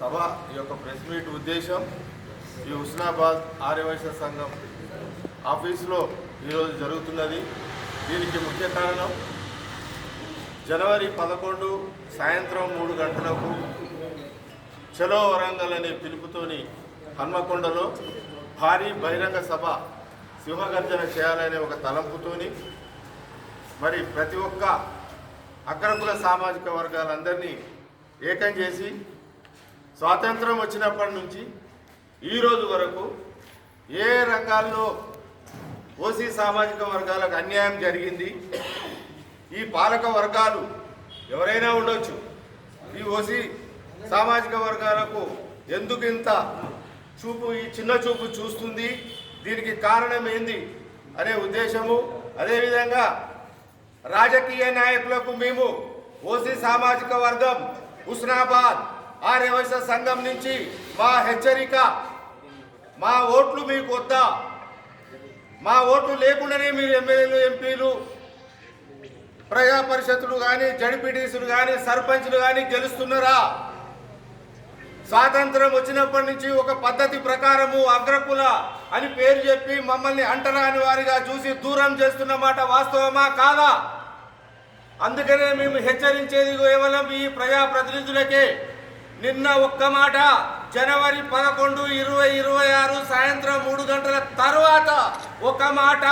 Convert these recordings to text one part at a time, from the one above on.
సభ ఈ యొక్క press meet ఉద్దేశం ఈ హుస్నాబాద్ ఆర్యవైశ్య సంఘం ఆఫీసులో ఈరోజు జరుగుతున్నది. దీనికి ముఖ్య కారణం జనవరి పదకొండు సాయంత్రం మూడు గంటలకు చలో వరంగల్ అనే పిలుపుతోని హన్మకొండలో భారీ బహిరంగ సభ సింహగర్జన చేయాలనే ఒక తలంపుతోని మరి ప్రతి ఒక్క అగ్రకుల సామాజిక వర్గాలందరినీ ఏకం చేసి స్వాతంత్రం వచ్చినప్పటి నుంచి ఈరోజు వరకు ఏ రంగాల్లో ఓసీ సామాజిక వర్గాలకు అన్యాయం జరిగింది ఈ పాలక వర్గాలు ఎవరైనా ఉండొచ్చు. ఈ ఓసీ సామాజిక వర్గాలకు ఎందుకు ఇంత చూపు ఈ చిన్న చూపు చూస్తుంది? దీనికి కారణం ఏంది అనే ఉద్దేశము. అదేవిధంగా రాజకీయ నాయకులకు మేము ఓసీ సామాజిక వర్గం హుస్నాబాద్ ఆర్యవైశ్య సంఘం నుంచి మా హెచ్చరిక మా ఓట్లు మీకు వద్దా? మా ఓట్లు లేకుండానే మీరు ఎమ్మెల్యేలు ఎంపీలు ప్రజా పరిషత్తులు కానీ జడిపిటీసులు కానీ సర్పంచ్లు కానీ గెలుస్తున్నారా? స్వాతంత్రం వచ్చినప్పటి నుంచి ఒక పద్ధతి ప్రకారము అగ్రకుల అని పేరు చెప్పి మమ్మల్ని అంటరాని వారిగా చూసి దూరం చేస్తున్న మాట వాస్తవమా కాదా? అందుకనే మేము హెచ్చరించేది కేవలం ఈ ప్రజాప్రతినిధులకే. నిన్న ఒక్క మాట. జనవరి పదకొండు ఇరవై ఇరవై ఆరు సాయంత్రం మూడు గంటల తర్వాత ఒక మాట.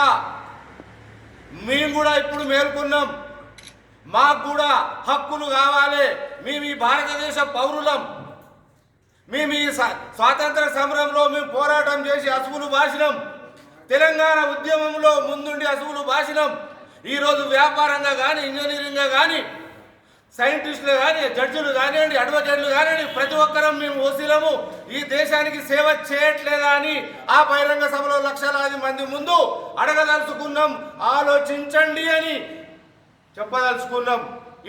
మేము కూడా ఇప్పుడు మేల్కొన్నాం. మాకు కూడా హక్కులు కావాలి. మేము ఈ భారతదేశ పౌరులం. మేము ఈ స్వా- స్వాతంత్ర సమరంలో మేము పోరాటం చేసి అసువులు భాషినం తెలంగాణ ఉద్యమంలో ముందుండి అసువులు భాషినం ఈరోజు వ్యాపారంగా కానీ ఇంజనీరింగ్గా కానీ సైంటిస్టులు కానీ జడ్జిలు కానివ్వండి అడ్వకేట్లు కానివ్వండి ప్రతి ఒక్కరం మేము ఓసీలము. ఈ దేశానికి సేవ చేయట్లేదా అని ఆ బహిరంగ సభలో లక్షలాది మంది ముందు అడగదలుచుకున్నాం. ఆలోచించండి అని చెప్పదలుచుకున్నాం.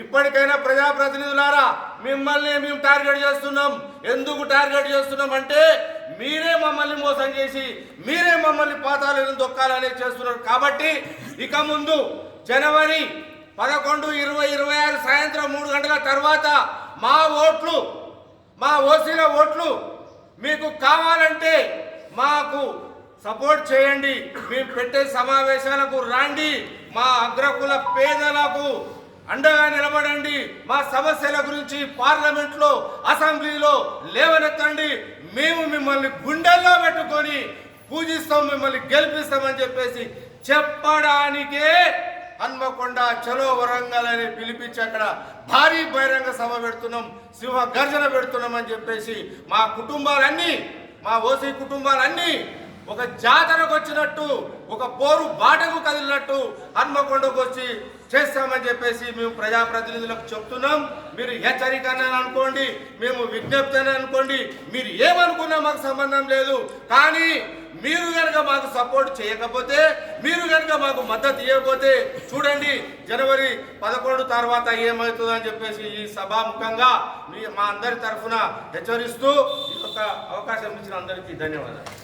ఇప్పటికైనా ప్రజాప్రతినిధులారా మిమ్మల్ని మేము టార్గెట్ చేస్తున్నాం. ఎందుకు టార్గెట్ చేస్తున్నాం అంటే మీరే మమ్మల్ని మోసం చేసి మీరే మమ్మల్ని పాతాలను దొక్కాలని చేస్తున్నారు. కాబట్టి ఇక ముందు జనవరి పదకొండు ఇరవై ఇరవై ఆరు సాయంత్రం మూడు గంటల తర్వాత మా ఓట్లు మా ఓసీల ఓట్లు మీకు కావాలంటే మాకు సపోర్ట్ చేయండి. మేము పెట్టే సమావేశాలకు రాండి. మా అగ్రకుల పేదలకు అండగా నిలబడండి. మా సమస్యల గురించి పార్లమెంట్లో అసెంబ్లీలో లేవనెత్తండి. మేము మిమ్మల్ని గుండెల్లో పెట్టుకొని పూజిస్తాం మిమ్మల్ని గెలిపిస్తామని చెప్పేసి చెప్పడానికే హన్మకొండ చలో వరంగల్ అని పిలిపించి అక్కడ భారీ బహిరంగ సభ పెడుతున్నాం సింహ గర్జన పెడుతున్నాం అని చెప్పేసి మా కుటుంబాలన్నీ మా ఓసీ కుటుంబాలన్నీ ఒక జాతరకు వచ్చినట్టు ఒక పోరు బాటకు కదిలినట్టు హన్మకొండకు వచ్చి చేస్తామని చెప్పేసి మేము ప్రజాప్రతినిధులకు చెప్తున్నాం. మీరు హెచ్చరిక అనుకోండి మేము విజ్ఞప్తి అని అనుకోండి మీరు ఏమనుకున్నా మాకు సంబంధం లేదు. కానీ మీరు కనుక మాకు సపోర్ట్ చేయకపోతే మీరు కనుక మాకు మద్దతు ఇవ్వకపోతే చూడండి జనవరి పదకొండు తర్వాత ఏమవుతుందో అని చెప్పేసి ఈ సభాముఖంగా మీ మా అందరి తరఫున హెచ్చరిస్తూ ఈ యొక్క అవకాశం ఇచ్చిన అందరికీ ధన్యవాదాలు.